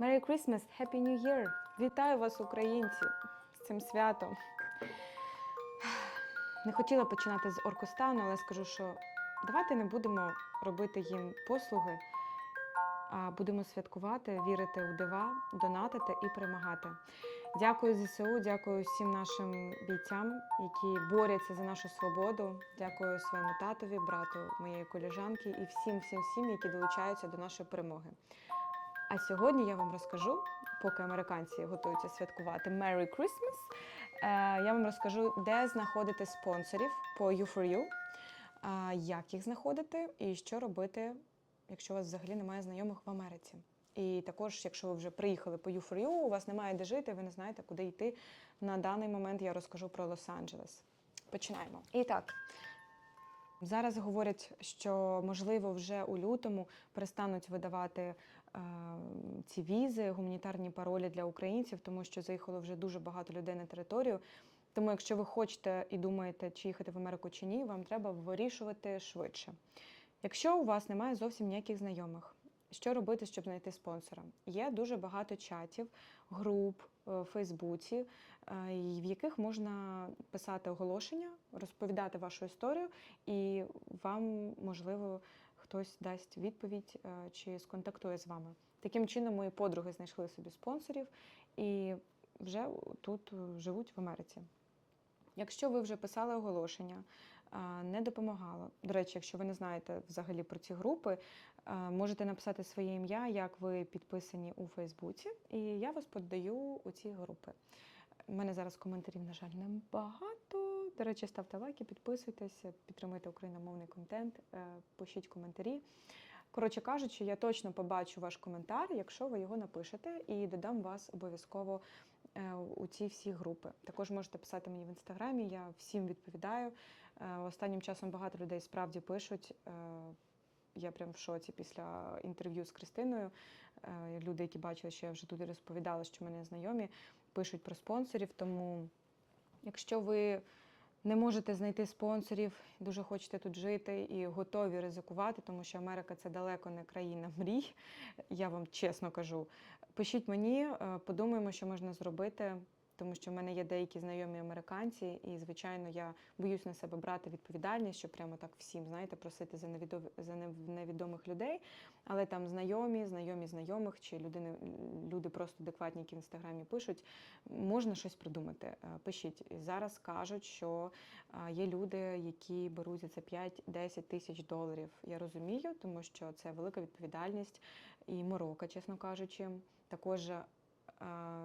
Merry Christmas, Happy New Year! Вітаю вас, українці, з цим святом. Не хотіла починати з Оркостану, але скажу, що давайте не будемо робити їм послуги, а будемо святкувати, вірити у дива, донатити і перемагати. Дякую ЗСУ, дякую всім нашим бійцям, які борються за нашу свободу. Дякую своєму татові, брату моєї коліжанки і всім, всім, всім, які долучаються до нашої перемоги. А сьогодні я вам розкажу, поки американці готуються святкувати Merry Christmas, е, я вам розкажу, де знаходити спонсорів по U4U, е, як їх знаходити і що робити, якщо у вас взагалі немає знайомих в Америці. І також, якщо ви вже приїхали по U4U, у вас немає де жити, ви не знаєте, куди йти. На даний момент я розкажу про Лос-Анджелес. Починаємо. І так, Зараз говорять, що можливо вже у лютому перестануть видавати ці візи, гуманітарні паролі для українців, тому що заїхало вже дуже багато людей на територію. Тому, якщо ви хочете і думаєте, чи їхати в Америку чи ні, вам треба вирішувати швидше. Якщо у вас немає зовсім ніяких знайомих, що робити, щоб знайти спонсора? Є дуже багато чатів, груп е, в Фейсбуці, е, в яких можна писати оголошення, розповідати вашу історію, і вам, можливо, хтось дасть відповідь е, чи сконтактує з вами. Таким чином, мої подруги знайшли собі спонсорів і вже тут е, живуть в Америці. Якщо ви вже писали оголошення, не допомагало. До речі, якщо ви не знаєте взагалі про ці групи, можете написати своє ім'я, як ви підписані у Фейсбуці, і я вас подаю у ці групи. У мене зараз коментарів, на жаль, небагато. До речі, ставте лайки, підписуйтесь, підтримуйте україномовний контент, е, пишіть коментарі. Коротше кажучи, я точно побачу ваш коментар, якщо ви його напишете, і додам вас обов'язково е, у ці всі групи. Також можете писати мені в інстаграмі, я всім відповідаю. Е, Останнім часом багато людей справді пишуть. Я прям в шоці після інтерв'ю з Кристиною. Люди, які бачили, що я вже тут розповідала, що мене знайомі, пишуть про спонсорів. Тому, якщо ви не можете знайти спонсорів, дуже хочете тут жити і готові ризикувати, тому що Америка це далеко не країна мрій. Я вам чесно кажу. Пишіть мені, е, подумаємо, що можна зробити. Тому що в мене є деякі знайомі американці, і звичайно я боюсь на себе брати відповідальність, що прямо так всім знаєте, просити за невідомі за невідомих людей. Але там знайомі, знайомі знайомих чи людини, люди просто адекватні, які в інстаграмі пишуть, можна щось придумати. Е, Пишіть зараз кажуть, що е, є люди, які беруть за це 5-10 тисяч доларів. Я розумію, тому що це велика відповідальність і морока, чесно кажучи. Також е,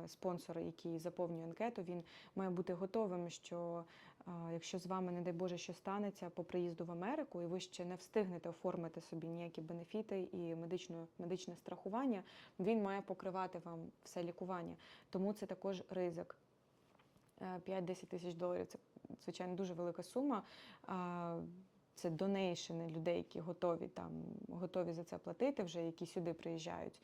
спонсор, який заповнює анкету, він має бути готовим, що е, якщо з вами, не дай Боже, що станеться по приїзду в Америку, і ви ще не встигнете оформити собі ніякі бенефіти і медичну, медичне страхування, він має покривати вам все лікування. Тому це також ризик. Е, 5-10 тисяч доларів це, звичайно, дуже велика сума. Це донейшени людей, які готові там готові за це платити, вже які сюди приїжджають.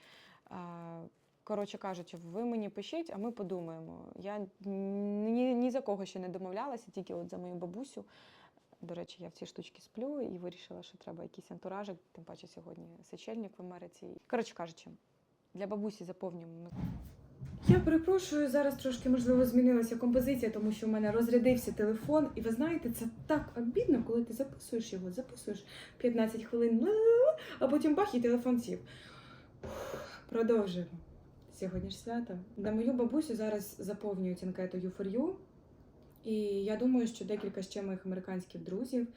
Коротше кажучи, ви мені пишіть, а ми подумаємо. Я ні, ні за кого ще не домовлялася, тільки от за мою бабусю. До речі, я в цій штучці сплю і вирішила, що треба якийсь антуражик, тим паче сьогодні сечельник в Америці. Коротше кажучи, для бабусі заповнюємо Я перепрошую, зараз трошки можливо змінилася композиція, тому що в мене розрядився телефон, і ви знаєте, це так обідно, коли ти записуєш його, записуєш 15 хвилин, а потім бах і телефон сів. Продовжуємо. Сьогодні ж свято. На мою бабусю зараз заповнюють анкету U4U, і я думаю, що декілька ще моїх американських друзів.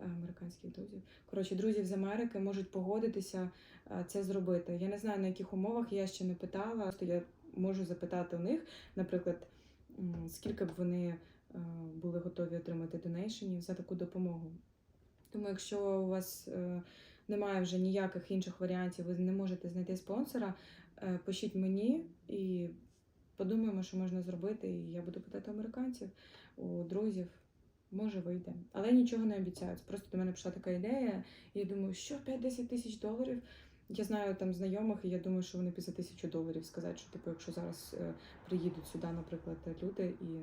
е, Американських друзів, коротше, друзів з Америки можуть погодитися е, це зробити. Я не знаю на яких умовах, я ще не питала. Просто я можу запитати у них, наприклад, скільки б вони е, були готові отримати донейшенів за таку допомогу. Тому, якщо у вас немає вже ніяких інших варіантів, ви не можете знайти спонсора, е, пишіть мені і подумаємо, що можна зробити. І я буду питати американців, у друзів. Може, вийде. Але нічого не обіцяють. Просто до мене прийшла така ідея, і я думаю, що 5-10 тисяч доларів. Я знаю там знайомих, і я думаю, що вони за тисячу доларів сказати, що типу, якщо зараз е, приїдуть сюди, наприклад, люди, і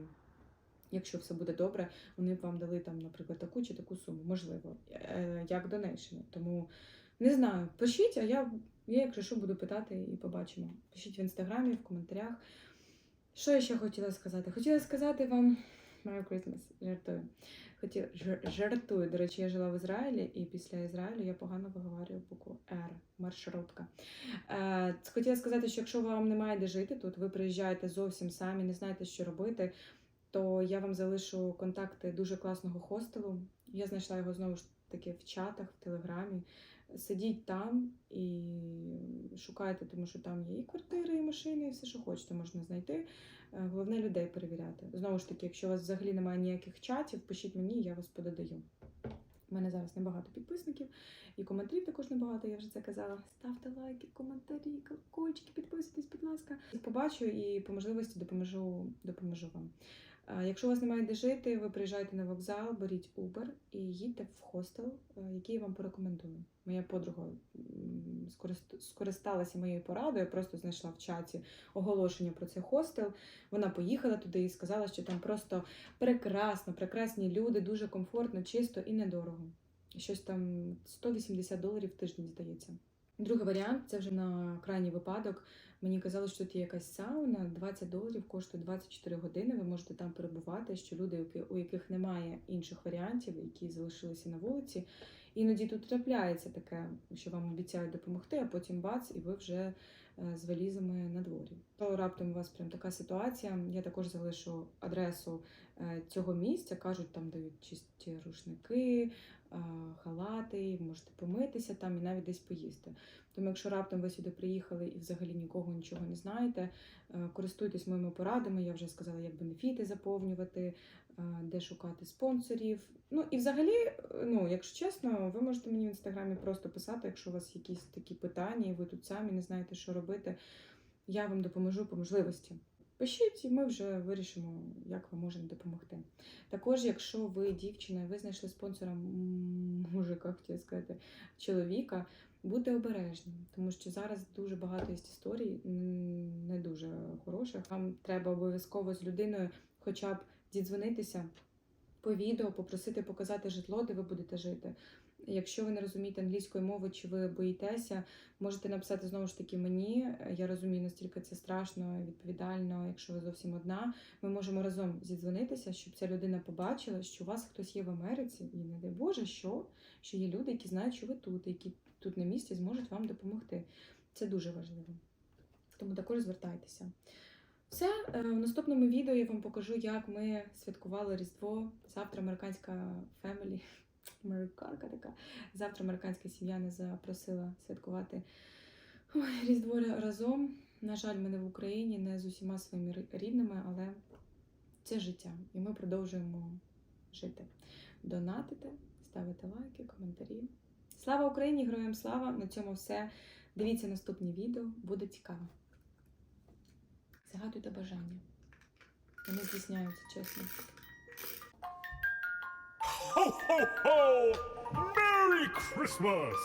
якщо все буде добре, вони б вам дали там, наприклад, таку чи таку суму, можливо, е, як донейшени. Тому не знаю, пишіть, а я, Я, якщо що, буду питати і побачимо. Пишіть в інстаграмі, в коментарях. Що я ще хотіла сказати? Хотіла сказати вам Merry Christmas, жартую. Хотіла, жартую. До речі, я жила в Ізраїлі, і після Ізраїлю я погано виговорюю букву R, маршрутка. Е, хотіла сказати, що якщо вам немає де жити тут, ви приїжджаєте зовсім самі, не знаєте, що робити, то я вам залишу контакти дуже класного хостелу. Я знайшла його знову ж таки в чатах, в телеграмі. Сидіть там і шукайте, тому що там є і квартири, і машини, і все, що хочете, можна знайти. Е, Головне людей перевіряти. Знову ж таки, якщо у вас взагалі немає ніяких чатів, пишіть мені, я вас пододаю. У мене зараз небагато підписників, і коментарів також небагато, я вже це казала. Ставте лайки, коментарі, колокольчики, підписуйтесь, будь ласка. Побачу і по можливості допоможу, допоможу вам. Якщо у вас немає де жити, ви приїжджаєте на вокзал, беріть Uber і їдьте в хостел, е, який я вам порекомендую. Моя подруга скористалася моєю порадою, просто знайшла в чаті оголошення про цей хостел. Вона поїхала туди і сказала, що там просто прекрасно, прекрасні люди, дуже комфортно, чисто і недорого. Щось там 180 доларів в тиждень, здається. Другий варіант це вже на крайній випадок. Мені казали, що тут є якась сауна, 20 доларів коштує 24 години. Ви можете там перебувати. Що люди, у яких немає інших варіантів, які залишилися на вулиці. Іноді тут трапляється таке, що вам обіцяють допомогти, а потім бац, і ви вже е, з валізами на дворі. То раптом у вас прям така ситуація, я також залишу адресу цього місця. кажуть, там дають чисті рушники, е, халати, можете помитися там і навіть десь поїсти. Тому, якщо раптом ви сюди приїхали і взагалі нікого нічого не знаєте, е, користуйтесь моїми порадами. Я вже сказала, як бенефіти заповнювати, е, де шукати спонсорів. Ну і взагалі, е, ну, якщо чесно, ви можете мені в інстаграмі просто писати, якщо у вас якісь такі питання, і ви тут самі не знаєте, що робити. Я вам допоможу по можливості. Пишіть, і ми вже вирішимо, як ви можемо допомогти. Також, якщо ви дівчина, і ви знайшли спонсора мужика, хотіла сказати, чоловіка, будьте обережні, тому що зараз дуже багато є історій, не дуже хороших. Вам треба обов'язково з людиною хоча б дідзвонитися по відео, попросити показати житло, де ви будете жити. Якщо ви не розумієте англійської мови чи ви боїтеся, можете написати знову ж таки мені. Я розумію, настільки це страшно відповідально, якщо ви зовсім одна. Ми можемо разом зідзвонитися, щоб ця людина побачила, що у вас хтось є в Америці, і не дай Боже, що, що є люди, які знають, що ви тут, які тут на місці зможуть вам допомогти. Це дуже важливо. Тому також звертайтеся. Все, е, в наступному відео я вам покажу, як ми святкували Різдво. Завтра американська фемелі, американка така. Завтра американська сім'я не запросила святкувати ой, Різдво разом. На жаль, ми не в Україні, не з усіма своїми рідними, але це життя. І ми продовжуємо жити. Донатите, ставите лайки, коментарі. Слава Україні! Героям слава! На цьому все. Дивіться наступні відео, буде цікаво. Загадуйте бажання. Вони здійсняються, чесно. Ho, ho! Merry Christmas!